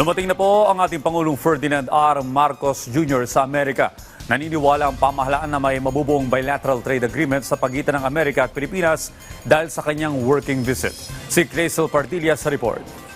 Dumating na po ang ating Pangulong Ferdinand R. Marcos Jr. sa Amerika. Naniniwala ang pamahalaan na may mabubuong bilateral trade agreement sa pagitan ng Amerika at Pilipinas dahil sa kanyang working visit. Si Crazel Partilla sa report.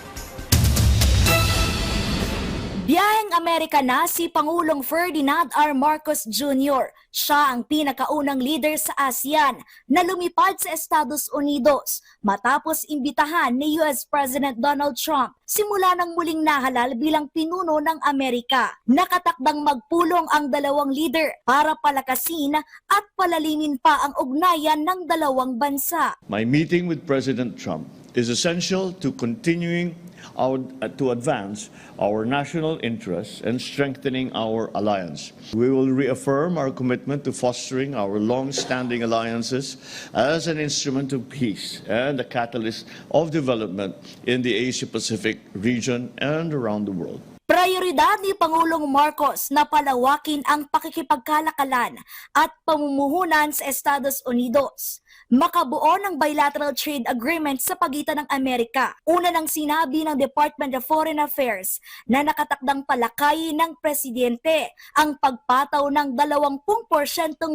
Biyaheng Amerika na si Pangulong Ferdinand R. Marcos Jr. Siya ang pinakaunang leader sa ASEAN na lumipad sa Estados Unidos matapos imbitahan ni US President Donald Trump simula nang muling nahalal bilang pinuno ng Amerika. Nakatakdang magpulong ang dalawang leader para palakasin at palalimin pa ang ugnayan ng dalawang bansa. My meeting with President Trump is essential to continuing our, uh, to advance our national interests and strengthening our alliance. We will reaffirm our commitment to fostering our long-standing alliances as an instrument of peace and a catalyst of development in the Asia-Pacific region and around the world. Prioridad ni Pangulong Marcos na palawakin ang pakikipagkalakalan at pamumuhunan sa Estados Unidos. Makabuo ng bilateral trade agreement sa pagitan ng Amerika. Una nang sinabi ng Department of Foreign Affairs na nakatakdang palakayin ng presidente ang pagpataw ng 20%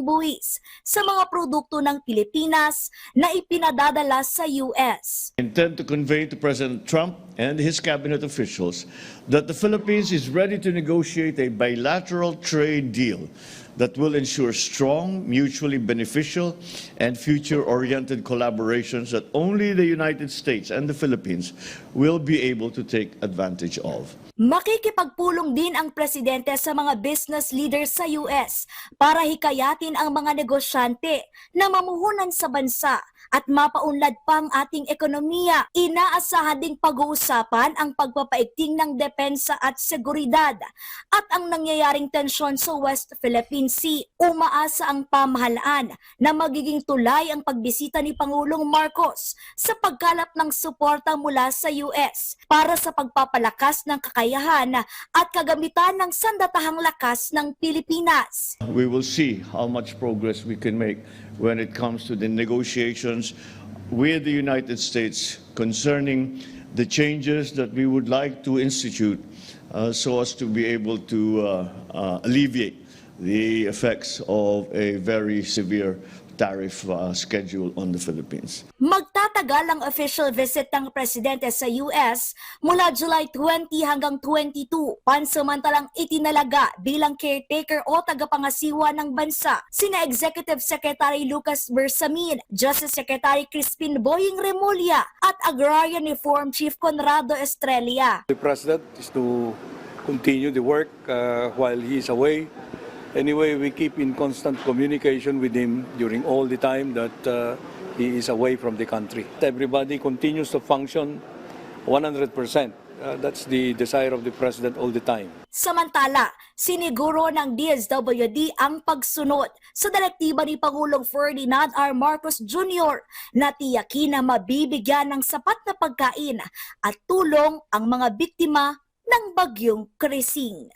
buwis sa mga produkto ng Pilipinas na ipinadadala sa US. Intend to convey to President Trump and his cabinet officials that the Philippines is ready to negotiate a bilateral trade deal that will ensure strong, mutually beneficial, and future oriented collaborations that only the United States and the Philippines will be able to take advantage of. Makikipagpulong din ang presidente sa mga business leaders sa US para hikayatin ang mga negosyante na mamuhunan sa bansa at mapaunlad pa ang ating ekonomiya. Inaasahan ding pag-uusapan ang pagpapaigting ng depensa at seguridad at ang nangyayaring tensyon sa West Philippine Sea. Umaasa ang pamahalaan na magiging tulay ang pagbisita ni Pangulong Marcos sa pagkalap ng suporta mula sa US para sa pagpapalakas ng kakayahan at kagamitan ng sandatahang lakas ng Pilipinas. We will see how much progress we can make when it comes to the negotiations with the United States concerning the changes that we would like to institute uh, so as to be able to uh, uh, alleviate the effects of a very severe tariff uh, schedule on the Philippines. Magtatagal ang official visit ng presidente sa US mula July 20 hanggang 22, pansamantalang itinalaga bilang caretaker o tagapangasiwa ng bansa sina Executive Secretary Lucas Bersamin, Justice Secretary Crispin Boying Remulla at Agrarian Reform Chief Conrado Estrella. The president is to continue the work uh, while he is away. Anyway, we keep in constant communication with him during all the time that uh, he is away from the country. Everybody continues to function 100%. Uh, that's the desire of the president all the time. Samantala, siniguro ng DSWD ang pagsunod sa direktiba ni Pangulong Ferdinand R. Marcos Jr. na tiyakin na mabibigyan ng sapat na pagkain at tulong ang mga biktima ng bagyong Krising.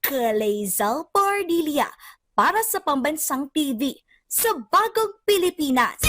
Kalezal Pardilia para sa Pambansang TV sa Bagong Pilipinas.